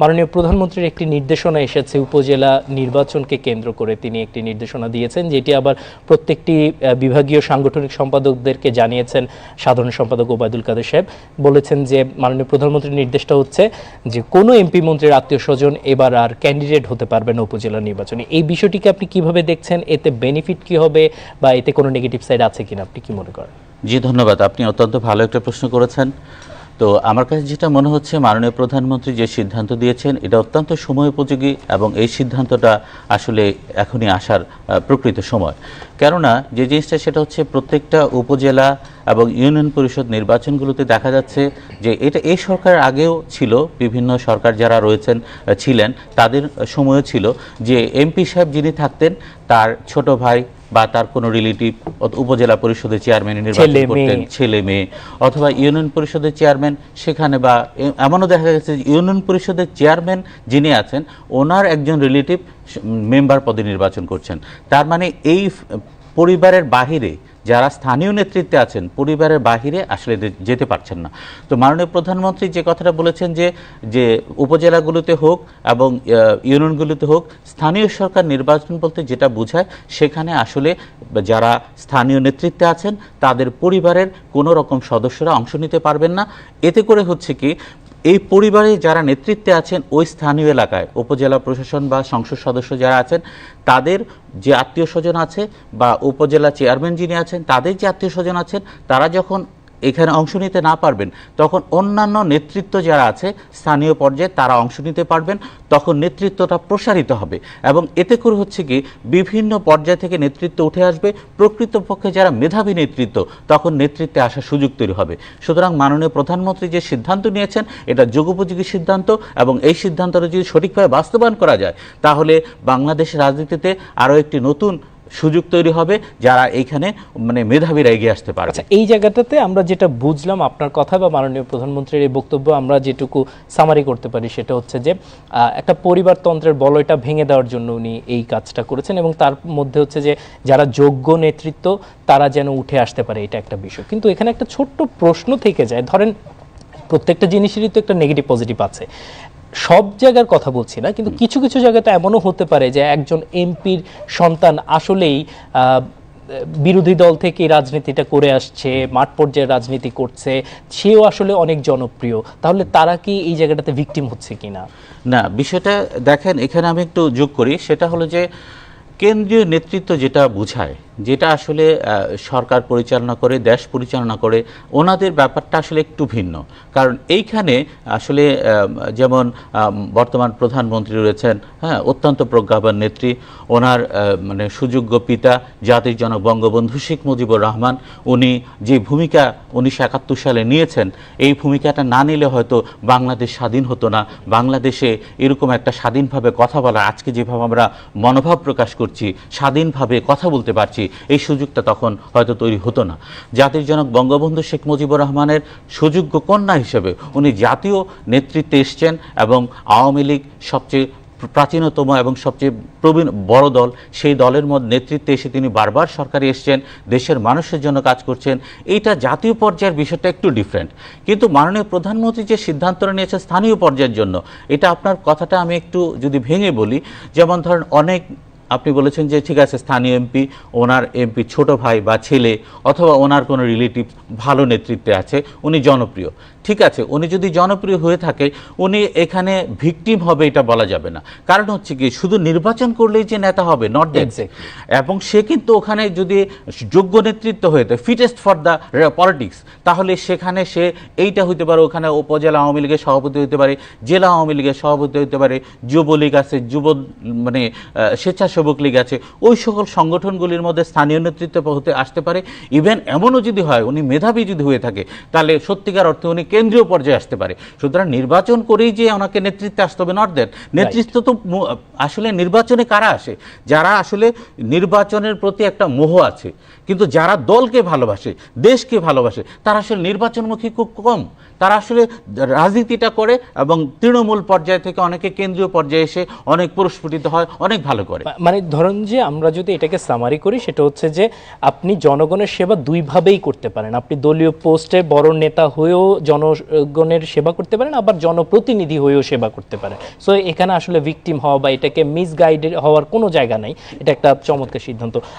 মাননীয় প্রধানমন্ত্রীর একটি নির্দেশনা এসেছে উপজেলা নির্বাচনকে কেন্দ্র করে। তিনি একটি নির্দেশনা দিয়েছেন যেটি আবার প্রত্যেকটি বিভাগীয় সাংগঠনিক সম্পাদকদেরকে জানিয়েছেন সাধারণ সম্পাদক ওবায়দুল কাদের সাহেব। বলেছেন যে মাননীয় প্রধানমন্ত্রীর নির্দেশটা হচ্ছে যে কোনো এমপি মন্ত্রীর আত্মীয় স্বজন এবার আর ক্যান্ডিডেট হতে পারবে না উপজেলা নির্বাচনে। এই বিষয়টিকে আপনি কীভাবে দেখছেন? এতে বেনিফিট কি হবে বা এতে কোনো নেগেটিভ সাইড আছে কিনা? আপনি কি মনে করেন? জি, ধন্যবাদ। আপনি অত্যন্ত ভালো একটা প্রশ্ন করেছেন। তো আমার কাছে যেটা মনে হচ্ছে, মাননীয় প্রধানমন্ত্রী যে সিদ্ধান্ত দিয়েছেন, এটা অত্যন্ত সময় উপযোগী এবং এই সিদ্ধান্তটা আসলে এখনই আসার প্রকৃত সময়। কেননা যে জিনিসটা সেটা হচ্ছে প্রত্যেকটা উপজেলা এবং ইউনিয়ন পরিষদ নির্বাচনগুলোতে দেখা যাচ্ছে যে এটা এই সরকার আগেও ছিল, বিভিন্ন সরকার যারা রয়েছেন ছিলেন, তাদের সময়ও ছিল যে এমপি সাহেব যিনি থাকতেন, তার ছোট ভাই বা তার কোনো রিলেটিভ উপজেলা পরিষদের চেয়ারম্যান নির্বাচন করতেন ছেলে মেয়ে অথবা ইউনিয়ন পরিষদের চেয়ারম্যান সেখানে বা এমনও দেখা গেছে যে ইউনিয়ন পরিষদের চেয়ারম্যান যিনি আছেন ওনার একজন রিলেটিভ মেম্বার পদে নির্বাচন করছেন। তার মানে এই পরিবারের বাহিরে যারা স্থানীয় নেতৃত্বে আছেন, পরিবারের বাহিরে আসলে যেতে পারছেন না। তো মাননীয় প্রধানমন্ত্রী যে কথাটা বলেছেন যে যে উপজেলাগুলোতে হোক এবং ইউনিয়নগুলোতে হোক, স্থানীয় সরকার নির্বাচন বলতে যেটা বোঝায়, সেখানে আসলে যারা স্থানীয় নেতৃত্বে আছেন, তাদের পরিবারের কোনো রকম সদস্যরা অংশ নিতে পারবেন না। এতে করে হচ্ছে কি এই পরিবারে যারা নেতৃত্বে আছেন ওই স্থানীয় এলাকায়, উপজেলা প্রশাসন বা সংসদ সদস্য যারা আছেন, তাদের যে আত্মীয় স্বজন আছে বা উপজেলা চেয়ারম্যান যিনি আছেন, তাদের যে আত্মীয় স্বজন আছেন, তারা যখন এখানে অংশ নিতে না পারবেন, তখন অন্যান্য নেতৃত্ব যারা আছে, স্থানীয় পর্যায়ে তারা অংশ নিতে পারবেন, তখন নেতৃত্বটা প্রসারিত হবে। এবং এতে করে হচ্ছে কি, বিভিন্ন পর্যায় থেকে নেতৃত্ব উঠে আসবে, প্রকৃতপক্ষে যারা মেধাবী নেতৃত্ব, তখন নেতৃত্বে আসার সুযোগ তৈরি হবে। সুতরাং মাননীয় প্রধানমন্ত্রী যে সিদ্ধান্ত নিয়েছেন, এটা যুগোপযোগী সিদ্ধান্ত এবং এই সিদ্ধান্তটা যদি সঠিকভাবে বাস্তবায়ন করা যায়, তাহলে বাংলাদেশের রাজনীতিতে আরও একটি নতুন সুযোগ তৈরি হবে যারা এইখানে মানে মেধাবীরা এগিয়ে আসতে পারে আচ্ছা এই জায়গাটাতে আমরা যেটা বুঝলাম আপনার কথা বা মাননীয় প্রধানমন্ত্রীর এই বক্তব্য আমরা যেটুকু সামারি করতে পারি সেটা হচ্ছে যে একটা পরিবারতন্ত্রের বলয়টা ভেঙে দেওয়ার জন্য উনি এই কাজটা করেছেন এবং তার মধ্যে হচ্ছে যে, যারা যোগ্য নেতৃত্ব তারা যেন উঠে আসতে পারে, এটা একটা বিষয়। কিন্তু এখানে একটা ছোট্ট প্রশ্ন থেকে যায়। ধরেন প্রত্যেকটা জিনিসেরই তো একটা নেগেটিভ পজিটিভ আছে। সব জায়গার কথা বলছি না কিন্তু কিছু কিছু জায়গাতে এমনও হতে পারে যে একজন এমপির সন্তান আসলেই বিরোধী দল থেকে রাজনীতিটা করে আসছে মাঠ পর্যায়ে রাজনীতি করছে সেও আসলে অনেক জনপ্রিয়। তাহলে তারা কি এই জায়গাটাতে ভিকটিম হচ্ছে কিনা? না বিষয়টা দেখেন এখানে আমি একটু যোগ করি সেটা হলো যে কেন্দ্রীয় নেতৃত্ব যেটা বোঝায় যেটা আসলে সরকার পরিচালনা করে, দেশ পরিচালনা করে, ওনাদের ব্যাপারটা আসলে একটু ভিন্ন। কারণ এইখানে আসলে যেমন বর্তমান প্রধানমন্ত্রী রয়েছেন হ্যাঁ অত্যন্ত প্রজ্ঞাবান নেত্রী, ওনার মানে সুযোগ্য পিতা, জাতির জনক বঙ্গবন্ধু শেখ মুজিবুর রহমান, উনি যে ভূমিকা উনিশশো একাত্তর সালে নিয়েছেন, এই ভূমিকাটা না নিলে হয়তো বাংলাদেশ স্বাধীন হতো না। বাংলাদেশে এরকম একটা স্বাধীনভাবে কথা বলা, আজকে যেভাবে আমরা মনোভাব প্রকাশ করছি, স্বাধীনভাবে কথা বলতে পারছি এই সুযোগটা তখন হয়তো তৈরি হতো না। জাতির জনক বঙ্গবন্ধু শেখ মুজিবুর রহমানের সুযোগ্য কন্যা হিসেবে উনি জাতীয় নেতৃত্বে এসছেন এবং আওয়ামী লীগ সবচেয়ে প্রাচীনতম এবং সবচেয়ে প্রবীণ বড় দল, সেই দলের মধ্যে নেতৃত্বে এসে তিনি বারবার সরকারে এসছেন, দেশের মানুষের জন্য কাজ করছেন। এইটা জাতীয় পর্যায়ের বিষয়টা একটু ডিফারেন্ট কিন্তু মাননীয় প্রধানমন্ত্রী যে সিদ্ধান্তটা নিয়েছে স্থানীয় পর্যায়ের জন্য, এটা আপনার কথাটা আমি একটু যদি ভেঙে বলি, যেমন ধরেন অনেক আপনি বলেছেন যে ঠিক আছে, স্থানীয় এমপি, ওনার এমপি ছোট ভাই বা ছেলে অথবা ওনার কোনো রিলেটিভ ভালো নেতৃত্বে আছে, উনি জনপ্রিয়। ঠিক আছে উনি যদি জনপ্রিয় হয়ে থাকে উনি এখানে ভিকটিম হবে এটা বলা যাবে না। কারণ হচ্ছে কি শুধু নির্বাচন করলেই যে নেতা হবে নট দ্যাট এবং সে কিন্তু ওখানে যদি যোগ্য নেতৃত্ব হয়ে থাকে ফিটেস্ট ফর দ্য পলিটিক্স তাহলে সেখানে সে এইটা হইতে পারে ওখানে উপজেলা আওয়ামী লীগের সভাপতি হতে পারে জেলা আওয়ামী লীগের সভাপতি হতে পারে যুবলীগ আছে যুব মানে স্বেচ্ছাসেবক লীগ আছে ওই সকল সংগঠনগুলির মধ্যে স্থানীয় নেতৃত্ব হতে আসতে পারে। ইভেন এমনও যদি হয় উনি মেধাবী যদি হয়ে থাকে তাহলে সত্যিকার অর্থে উনি কেন্দ্রীয় পর্যায়ে আসতে পারে। সুতরাং নির্বাচন করেই যে ওনাকে নেতৃত্বে আসতে হবে নট দ্যাট নেতৃত্ব তো আসলে নির্বাচনে কারা আসে? যারা আসলে নির্বাচনের প্রতি একটা মোহ আছে কিন্তু যারা দলকে ভালোবাসে দেশকে ভালোবাসে তারা আসলে নির্বাচনমুখী খুব কম। তারা আসলে রাজনীতিটা করে এবং তৃণমূল পর্যায় থেকে অনেকে কেন্দ্রীয় পর্যায়ে এসে অনেক পুরস্ফুটিত হয়, অনেক ভালো করে। মানে ধরুন যে আমরা যদি এটাকে সামারি করি, সেটা হচ্ছে যে আপনি জনগণের সেবা দুইভাবেই করতে পারেন। আপনি দলীয় পোস্টে বড় নেতা হয়েও জনগণের সেবা করতে পারেন, আবার জনপ্রতিনিধি হয়েও সেবা করতে পারেন। সো এখানে আসলে ভিকটিম হওয়া বা এটাকে মিসগাইড হওয়ার কোনো জায়গা নাই। এটা একটা চমৎকার সিদ্ধান্ত।